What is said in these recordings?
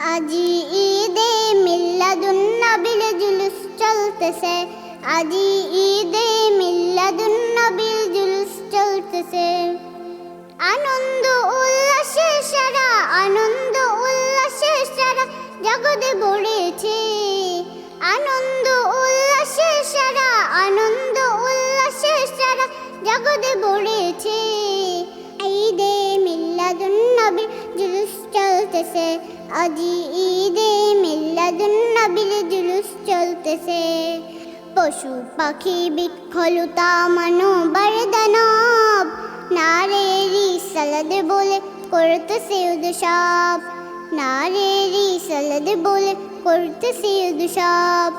আজি ঈদে মিল্লাদুন নবীর জুলুস চলতেছে। আজি ঈদে মিল্লাদুন নবীর জুলুস চলতেছে। আনন্দ উল্লাসে সারা, আনন্দ উল্লাসে সারা জগতে ভরেছে। আনন্দ উল্লাসে সারা, আনন্দ উল্লাসে সারা জগতে ভরেছে। ঈদে মিল্লাদুন নবীর জুলুস চলতেছে। আজি ঈদে মিল্লাদুন নবীর জুলুস চলতেছে। পশু পাখি বিক্ষলতা মানবার দানব। নারেরি সালাদ বলে করতেছে উদসাব নারেরি সালাদ বলে করতেছে উদসাব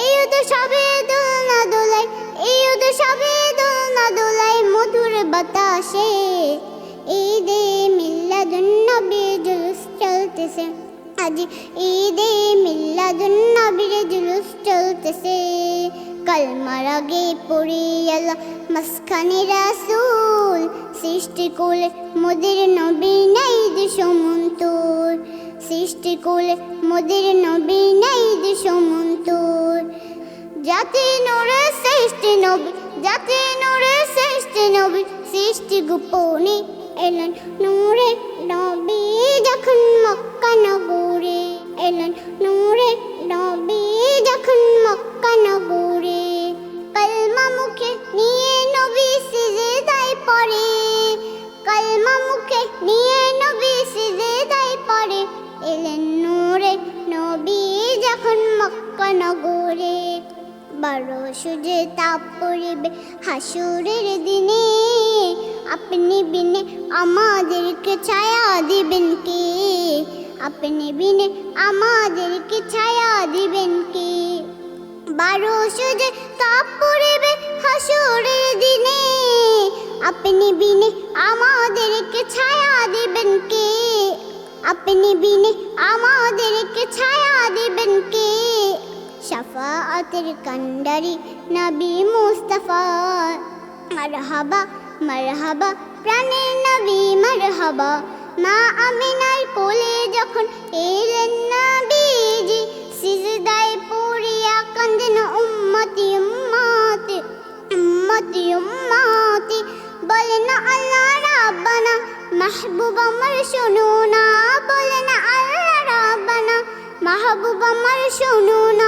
এই উদসাবে দোলনা দোলাই, এই উদসাবে দোলনা দোলাই মধুর বাতাসে। ঈদে মিল্লাদুন চলতেছে। আজ ঈদে মিল্লাদুন নবীর জুলুস চলতেছে। কালমার আগে পড়ে আল্লাহ মাসখানে রাসূল সৃষ্টি কোলে মোদের নবী নাই দুসমন্তর সৃষ্টি কোলে মোদের নবী নাই দুসমন্তর জাতি নূরে সৃষ্টি নবী, জাতি নূরে সৃষ্টি নবী, সৃষ্টি গোপনে এলেন নূরে নবী যখন মক্কা নগরে এলেন নূরে নবী যখন মক্কা নগরে কলমা মুখে নিয়ে নবী সিজদায় পড়ে। কলমা মুখে নিয়ে নবী সিজদায় পড়ে। এলেন নূরে নবী যখন মক্কা নগরে সূর্যে তাপ পড়িবে হাসুরের দিনে। আপনি বিনে আমাদেরকে ছায়া দিবেন কে? আপনি বিনে আমাদেরকে ছায়া দিবেন কে? বারো তাপ পড়িবে হাসুরের দিনে। আপনি বিনে আমাদেরকে ছায়া দিবেন কে? আপনি বিনে শাফাআতের কান্ডারি নবী মুস্তাফা মারহাবা মারহাবা প্রাণের নবী মারহাবা মা আমিনার কোলে যখন এলেন নবীজি সিজদায় পড়িয়া কান্দেন উম্মতি উম্মতি উম্মতি উম্মতি বলেন আল্লাহ রাব্বানা মাহবুব আমার শোনো না বলেন আল্লাহ রাব্বানা মাহবুব আমার শোনো না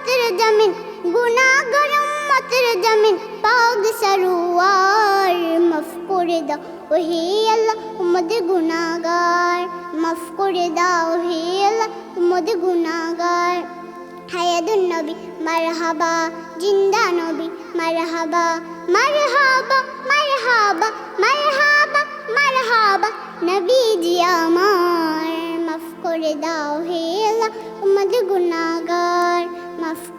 উম্মতের জামিন গুনাহগার উম্মতের জামিন পাগ সরুয়ার, মাফ করে দাও ও হে আল্লাহ উম্মদের গুনাহগার, মাফ করে দাও হে আল্লাহ উম্মদের গুনাহগার। হায়াদুন নবী, মারহাবা, জিন্দা নবী, মারহাবা মারহাবা মারহাবা মারহাবা মারহাবা, নবীজি আমার, মাফ করে দাও হে আল্লাহ উম্মদ গুনাহগার। of